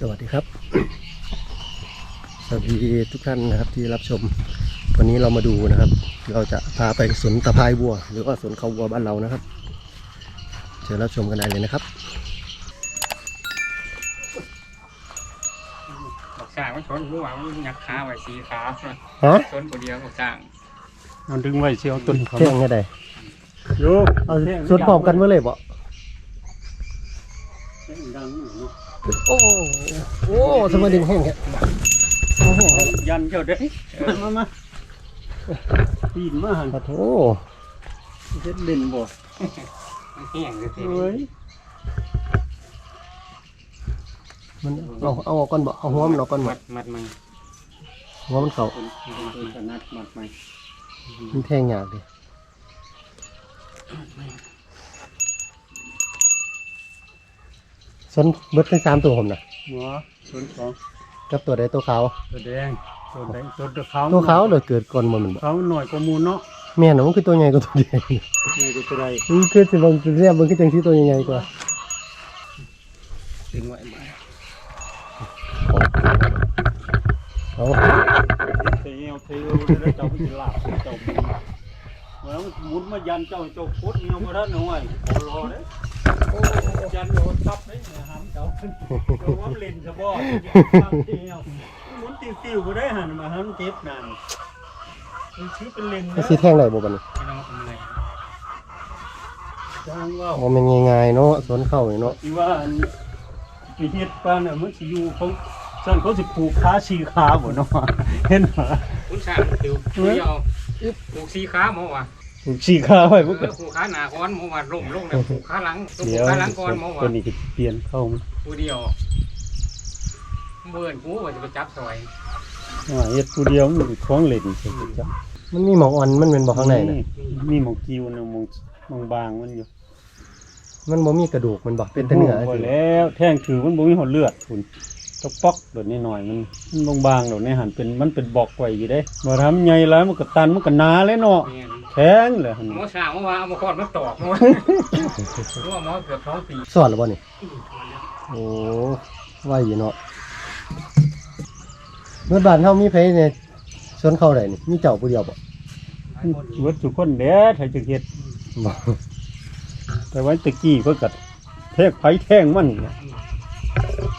สวัสดีทุกท่านนะครับที่รับชม วันนี้เรามาดูนะครับ เราจะพาไปสวนตะไคร้วัว หรือว่าสวนเขาวัวบ้านเรานะครับ เชิญรับชมกันได้เลยนะครับบอกสร้างมันชนรู้ว่ามันยักขาไว้สีขาฮะชนคนเดียวบอกสร้างมันดึงไว้เชียวต้นเขาเที่ยงไงได้โยกเอาสวนพร้อมกันเมื่อเลยบ่ดังเนาะ โอ้โอ้สมัยดึงแห้งแค่โอ้โหยันเจ้าเด้มามามาปีนมาหันขอโทษเฮ็ดเล่นบ่มันแห้งเลยทีเอ้ยมันเอาเอาออกก่อนบ่เอาหัวมันออกก่อนบ่มัดมัดมันหัวมันเก่าคนคนกันนัดมัดใหม่มันแทงยากดิสว นเบิดทั้งสามตัวผมนะหัวส่วนของกับตัวใดตัวขาวตัวแดงตัวแดงตัวตัวขาวตัวขาวเลยเกิดก่อนมันบ่ขาวหน่อยกว่าหมูเนาะแม่นมันคือตัวใหญ่กว่าตัวใหญ่ไงก็จะได้มันคือสิบางเรียบมันคือจังที่ตัวใหญ่กว่าดึงไว้มาเอาเทียวเทียวได้เจ้าเป็นลาบเจ้าแล้วมันมุดมายันเจ้าเจ้าโคตรเงี้ยวมาด้านหน่อยขอรอเด้ยันโดนทับเด้หามเจ้าเจ้า ว่าเล่นซะบ่เทียวหมุนติ้วๆก็ได้หันมาหันเจ็บนั่นมันชื่อเป็นเล่นมันนะสิแทงได้บ่บัดนี้ไม่ต้องทำอะไรจ้างว่าอ๋อมันง่ายๆเนาะสวนเข้านี่เนาะที่ว่าอันไปเฮ็ดป้านน่ะมันสิอยู่เขาสั่นเขาสิปลูกขาชีขาบ่เนาะเห็นบ่คุณสร้างติวเดียวปลูกสีขาหมอว่ะ ปลูกชีขาไว้เอมันก็อปลูกขาหนาก้อนหมอว่าล่มล่มเนี่ยปลูกขาหลังปลูเดี๋กยวขาหลังก้อนหมอว่าตัวนี้จะเปลี่ยนเข้ามาผู้เดียวเบื่อกูว่าจะไปจับซอยอ่าเฮ็ดผู้เดียวมันเป็นของเล่นใช่ไหมจ๊ะมันมีหมองอ่อนมันเป็นบ่ข้างในน่ะมีหมองกิ้วนะหมองหมองบางมันอยู่ มันบ่มีกระดูกมันบ่เป็นแต่เนื้อบ่สิแล้วแท่งถือมันบ่มีหอดเลือดคุณตกป๊อกโดดนิดหน่อยมันมันบางๆโดดในหันเป็นมันเป็นบอกไว้อยู่เด้บ่ทำใหญ่แล้วมันก็ตันมันก็หนาเลยเนาะ เนี่ยแข็งเลยหั่นหมอสร้างเมื่อวานเอามาคอดมาตอกหมอรู้ว่าหมอเกือบท้องปีสอนแล้วบ่นี่โอ้ว่าอยู่เนาะเมื่อบ้านเฮามีไผเนี่ยสวนเข้าได้นี่มีเจ้าผู้เดียวบ่เบิดทุกคนเด้ถ้าจะเฮ็ดบ่แต่ว่าตะกี้เพิ่นก็แทงไผแทงมันเนี่ย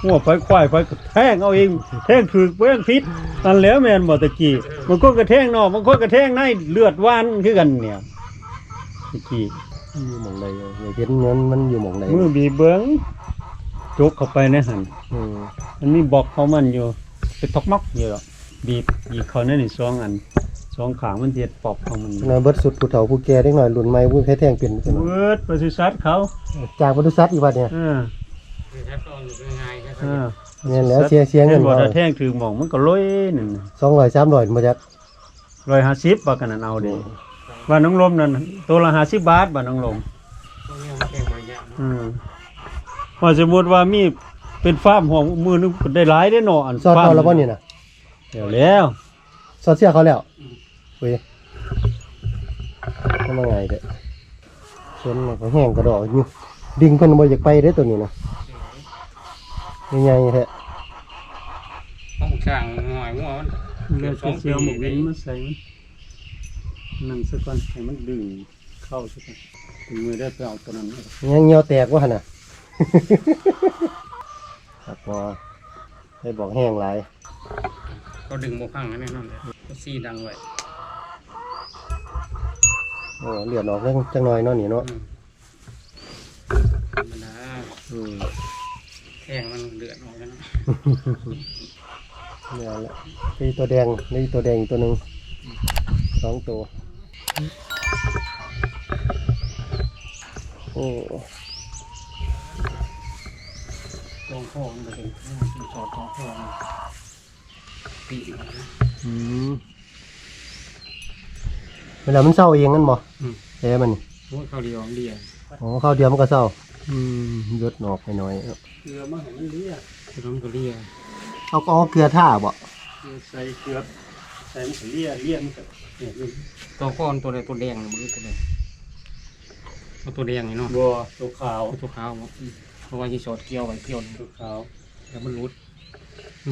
หัวไฟควายไฟก็แทงเอาเองแทงถูกเบิ่งผิดนั่นแหล้วแม่นบ่ตะกี้บางคนก็แทงนอกบางคนก็แทงในเลือดหวานคือกันเนี่ยตะกี้อยู่หม่องใดอยากเห็นเงินมันอยู่หม่องใดมือบีบเบิ้งจกเข้าไปในหันอืมมันมีบอกเขามันอยู่เป็นทอกมักอยู่หรอกบีบบีบเขาในนี่สองอันสองขางมันเทียดปอบของมันน้อยเบิดสุดผู้เฒ่าผู้แก่เด็กน้อยรุ่นใหม่ผู้ใครแทงเป็นจังซี่เนาะเวิร์ดปศุสัตว์เขาจากบริษัทอีกว่าเนี่ยอ่า คือแทบต้องอยู่ง่ายๆแค่อ่าเงินแล้วเสียเสียเงินบ่บ่ได้แท่งถือหมองมันก็ลอยนั่นสองร้อยสามร้อยมาจากร้อยห้าสิบว่ากันนั่นเอาเด้บ้านน้องลมนั่นตัวละห้าสิบบาทบ้านน้องลมตรงนี้มันแข็งบางอย่างอืมว่าสมมติว่ามีเป็นฟาร์มของมือนึงก็ได้หลายได้เนาะอันสอดฟาร์เขามแล้วบ่นี่นะเดี๋ยวแล้วสอดเสียเขาแล้วเว้ยทำยังไงเด้อส่วนมันก็แห้งกระดอกอยู่ดิ่งเพิ่นบ่อยากไปเด้อตัวนี้นะ ใหญ่ๆแท้ห้องช่างหน่อยหัวมันเลือดเชียวหมกเว้นมาใส่มันนั่นซะก่อนให้มันดึงเข้าซะก่อนถึงมือได้ไปเอาตัวนั้นมายังเหี่ยวแตกว่าหั่นน่ะครับพอให้บอกแห้งหลายเขาดึงโมพังแน่นอนเลยเขาซีดังไว้โอ้เลือดออกจังจังน้อยเนาะนี่เนาะอืมธรรมดา อืมแทงมันเดือดออกแล้วเนาะนี่นแหละนี่ตัวแดงนี่ตัวแดงอีกตัวหนึงสองตัว โอ้ตรงข้อมันก็เป็นที่สอดตรงข้อมันปีกมันนะอืมเวลามันเศร้าเองนั่นบ่อืมแพ้มันนี่โอ้ยเขาเดียวเดียวอ๋อข้าวเดียวมันก็เศร้า อืมยดหนอกไปหน่อยเกลือมาให้มันเลียคือต้องก็เรียเอาก็เอาเกลือท่าบ่เกลือใส่เกลือใส่มันก็เลียเลียมันก็เนี่ยนี่ตัวข้อมันตัวใดตัวแดงมันตัวใดเอาตัวแดงนี่เนาะบัวตัวขาวเอาตัวขาวบ่อืมเพราะว่าที่สอดเกี่ยวไว้เกี่ยวนี่ตัวขาวแล้วมันรุด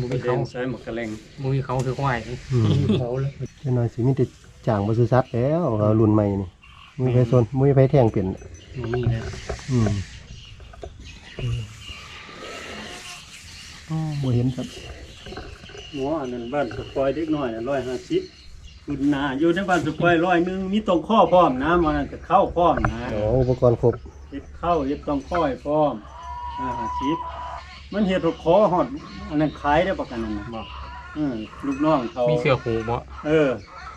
บุไปมีเดิเขานใส่หมกกระเลงบุมีเขาคือควายอืมเขาเลยเจ้าน้อยสิมีแต่จ่างบ่ซื่อสัตย์แล้วเอารุ่นใหม่นี่มือไผซนมือไผแทงเป็นบุมีแล้ว อืม อ๋อบ่เห็นครับหมออันนั้นบ้านสปอยเด็กน้อยร้อยห้าสิบคุณนาอยู่ในบ้านสปอยร้อยหนึ่งมีตรงข้อพร้อมนะมันจะเข้าพร้อมนะอ๋ออุปกรณ์ครบเฮ็ดเข้าเฮ็ดตรงข้อยพร้อมอ่าห้าสิบมันเฮ็ดรถคอหอดอันนั้นขายได้ประกันนั้นนะบอกอืมลูกน้องเขามีเสือผูบ่เออ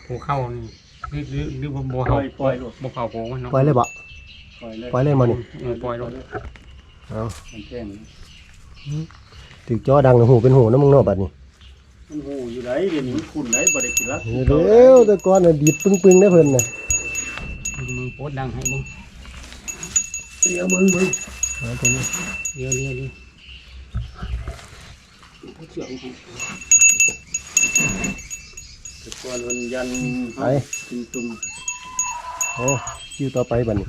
ผูเข้านี่หรือหรือหรือบ่ปเขาล่อยปล่อยลูกบ่เขาผูมันเนาะปล่อยเลยบ่ปล่อยเลยปล่อยเลยบ่นี่เออปล่อยลง เอามันแจ้งถึกจอดังหูเป็นหูนะมึงเนาะบัดนี้มันหูอยู่ไหนเดี๋ยวนี้มันขุ่นไหนบ่ได้กินละเดี๋ยวแต่ก่อนน่ะดีดปึ้งๆได้เพิ่นน่ะมึงโพสต์ดังให้มึงเดี๋ยวมึงมึงเอาตัวนี้เดี๋ยวเดี๋ยวเดี๋ยวเชื่อมึงแต่ก่อนมันยันไปตุ่มตุ่มโอ้คิวต่อไปบัดนี้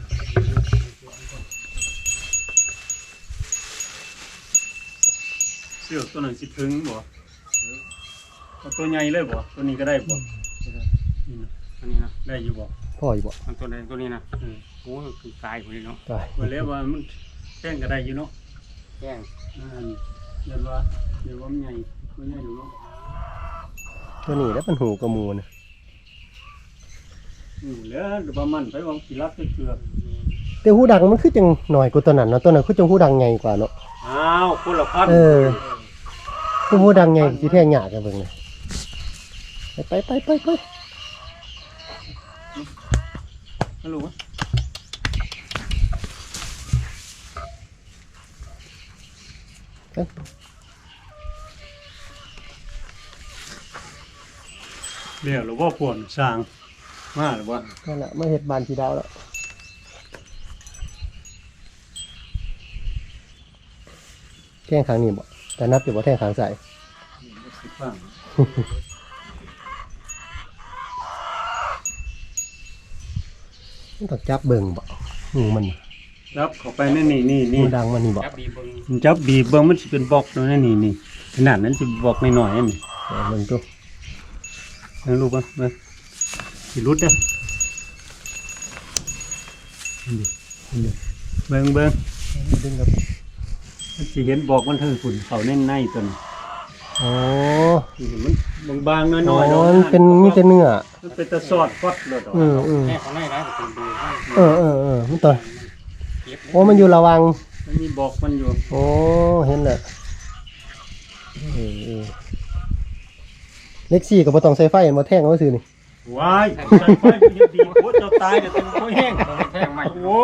เสือกตัวนั้นสิถึงบ่เอาตัวใหญ่เลยบ่ตัวนี้ก็ได้บ่นี่นะอันนี้นะได้อยู่บ่พ่ออยู่บ่อันตัวใดตัวนี้นะอืมโอ้คือกายคนนี้เนาะตายว่าแล้วว่ามันแป้งก็ได้อยู่เนาะแจ้งอ่าเดี๋ยวว่าเดี๋ยวว่ามันใหญ่มันใหญ่อยู่เนาะตัวนี้แล้วเป็นหูกระมูน่ะอืมแล้วประมาณไปวางกี่ลักเกือบแต่หูดังมันคือจังหน่อยกว่าตัวนั้นเนาะตัวนั้นคือจังหูดังใหญ่กว่าเนาะอ้าวคนละพันเออ คือหูดังใหญ่สิแทงยากกันเบิ่งเลยไปไปไปไปฮัลโหลเดี๋ยวหรือว่าผวนสร้างมาหรือว่านั่นแหละมาเฮ็ดบานสีดาวแล้วแท่งขางนี้บ่ แต่นับอยู่ว่าแท่งขางใส่สิบฟังมันต้องจับเบิ่งบ่หูมันรับเข้าไปนี่นี่นี่หูนี่ดังมันนี่บ่จับดีเบิ่งมันจับบีบเบิ้งมันสิเป็นบล็อกเนาะนี่นี่ขนาดนั้นสิบล็อกหน่อยๆนี่เอาเบิ่งตัวเบิ่งรูปเบิ่งเบิ่งสิรุดเด้อเบิ่งเบิ่งดึงกับ มันสิเห็นบอกมันเทิงฝุ่นเขาแน่นในตัวนี้โอ้มันบางๆอ๋น้ออยๆเนาะมันเป็นมีแต่เนื้อมันเป็นตะสอดฟอดเลยดอกอืมอืมแม่ของนายร้ายก็เป็นดูให้เออเออเออมันตัวเก็บโอ้มันอยู่ระวัง มันมีบอกมันอยู่ โอ้เห็นแล้วเออเออเล็กซี่ก็บ่ต้องใส่ไฟมาแท่งเอาซื่อนี่ว้ายใส่ไฟมันยังดีโคตรเจ้าตายเดี๋ยวเต็มโคตรแห้งตัวแท่งใหม่โอ้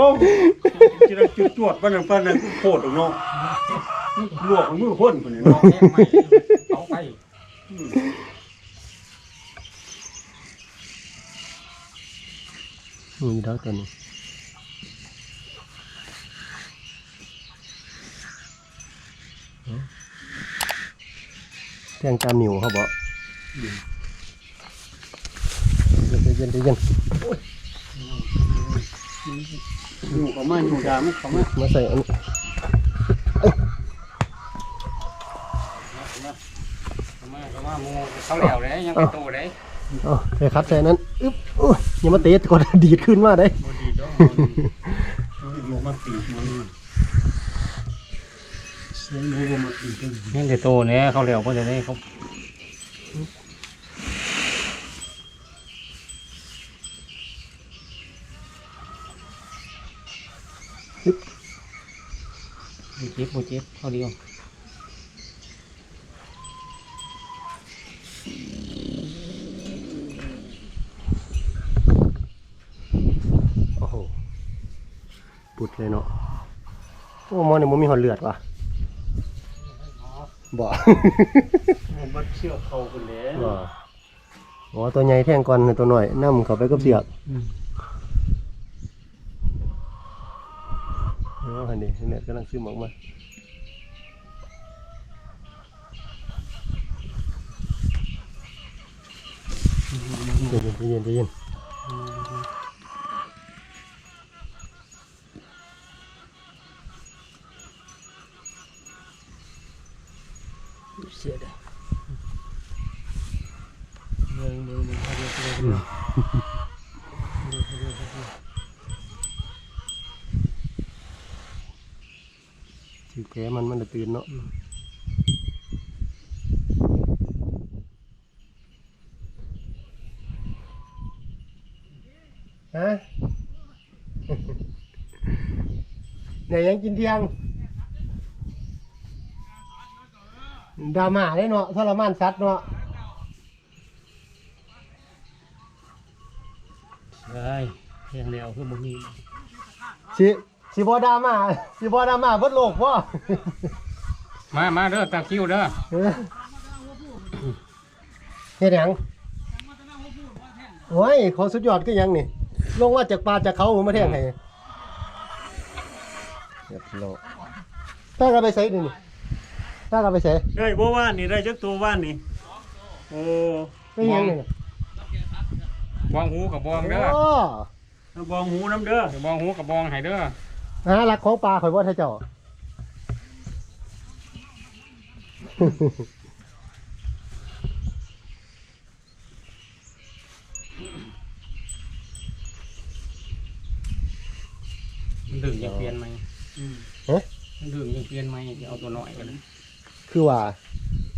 โหจิระจุดจวดปานนั้นปานนั้นโคตรเนาะลวกมือพ่นคนนี้เนาะม่เอาไปนี่ดอกตัวนี้แทงตามนิ้วเขาบอกเย็นเย็นเย็น อยู่เขามาอยู่ดามันเขามามาใส่อันนี้มาก็มามูเขาแล้วเลยยังไปโตเลยอ๋อไปคัดใส่นั้นอึ๊บโอ้ยอย่ามาเตะก่อนดีดขึ้นมาได้บ่ดีดอกมันลงมาปีกมันเสียงหนูบ่มาปีกกันยังจะโตเนี่ยเขาแล้วก็จะได้เขา บูเจ็บบูเจ็บเขาเดียวโอ้โหปุดเลยเนาะโอ้หมอนี่มันมีหอดเลือดว่ะบ่มันบัดเชือกเขาคนแล้วบ่อ๋อตัวใหญ่แท่งก่อนตัวหน่อยนํเข้าไปกับเสือก nó hình này nè cái năng siêu mộng mà. Tự nhiên tự nhiên tự nhiên. Yeah. อกมาเย็นๆเย็นๆเย็นๆเสียดายถือแกมันมันจะตื่นเนาะฮะเนี่ยยังกินเที่ยงดราม่าได้เนาะทรมานสัตว์เนาะได้เพียงเดียวคือบ่มีสิ สิบ่ดราม่าสิบ่ดราม่าเบิดโลกบ่มามาเด้อตาคิวเด้อเออเฮ็ดหยังโอ้ยของสุดยอดก็ยังนี่ ลงว่าจากป่าจากเขาผมมาแท่งให้เรียบร้อยถ้ากันไปใส่ดินี่ถ้ากันไปใส่ได้บ่ว่านนี่ได้จักตัวว่านนี่โอ้ไม่ยังนี่บองหูกับบองเด้อโอ้บองหูน้ำเด้อเดี๋ยวบองหูกับบองให้เด้อ หาหลักของปลาข่อยบ่ถ้าเจ้า มันดึงยังเปลี่ยนไหมอืมเอ๊ะ มันดึงยังเปลี่ยนไหมจะเอาตัวหน่อยกันเลยคือว่า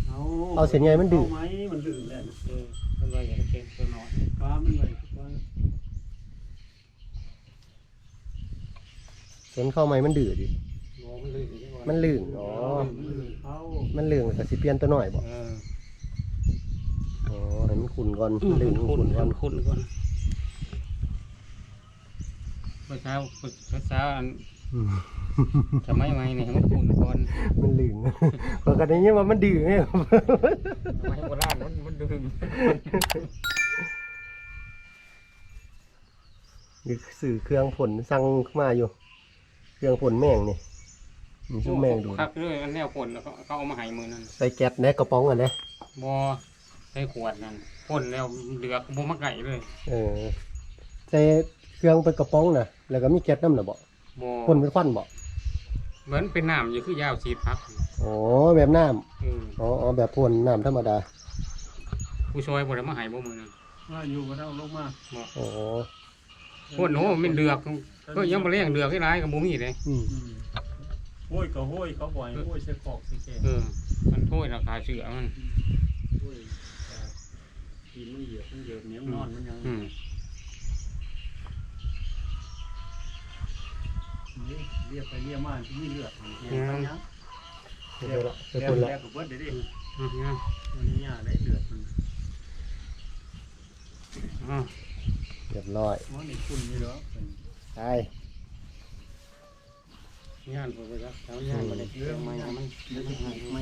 เอาเอาเส้นใยมันดื้อเาไหมมันดื้อแหละเออเป็นไรอย่างเป็นตัวหน่อยฟ้ามันไว้ฟ้า เห็นเข้าไหมมันดื้อดิโอ้มันลื่นใช่ไหมมันลื่นอ๋อ มันดื้อเขามันเหลืองแล้วก็สิเปลี่ยนตัวหน่อยบ่เอออ๋อให้มันขุ่นก่อนอืมเหลืองขุ่ขุ่นนก่ก่ออนนขุ่นก่อนเมื่อเช้าเมื่อเช้าอันอืมสมัยใหม่เนี่ยมันขุ่นก่อนมันเหลืองเพราะกันอย่างนี้ว่ามันดื้อไงสมัยโบราณมันมันดึงนี่สื่อเครื่องผลสั่งมาอยู่ เครื่องผลแมงนี่มีซุ้มแมงดูคักเลยอันแนวพ่นแล้วเขาเขาเอามาให้มือนั่นใส่แก๊สแนกระป๋องอะนะบอใส่ขวดนั่นพ่นแล้วเดือกบ่มาไก่เลยเออใส่เครื่องเป็นกระป๋องน่ะแล้วก็มีแก๊สน้ำน่ะบ่บอพ่นเป็นควันบ่เหมือนเป็นน้ำอยู่คือยาวสีพักอ๋อแบบน้เออำอ๋ออ๋อแบบพ่นน้ำธรรมดาผู้ช่วยบ่ได้มาให้บ่มือนั่นว่าอยู่ก็เท่าลงมา อ๋อ พ่นโอ้มันเดือก ก็ยังบ่เลี้ยงเดือกให้ร้ายกับบ่มีเลยอืมอืมห้วยก็ห้วยเขาบ่อยห้วยใส่ขอกใส่แกงเออ มันโทษราคาเสือมันห้วยอ่ากินมันเหยียบมันเหยียบเหนียวนอนมันยังอืมนี่เรียกไปเรียกมาที่มีเลือดเนี่ยเขายังเดี๋ยวละไปแล้พ่วนละแล้วก็เบิดเดี๋ยวดิอืมเนี่ยมันนี่ยาได้เลือดมันอ่าเรียบร้อย มันนี่คุณนี่เหรอเป็น ไปย่านบ่ไปแล้วแล้วย่านบ่ได้เลี้ยงไม้ให้มันเดี๋ยวจะหายไหม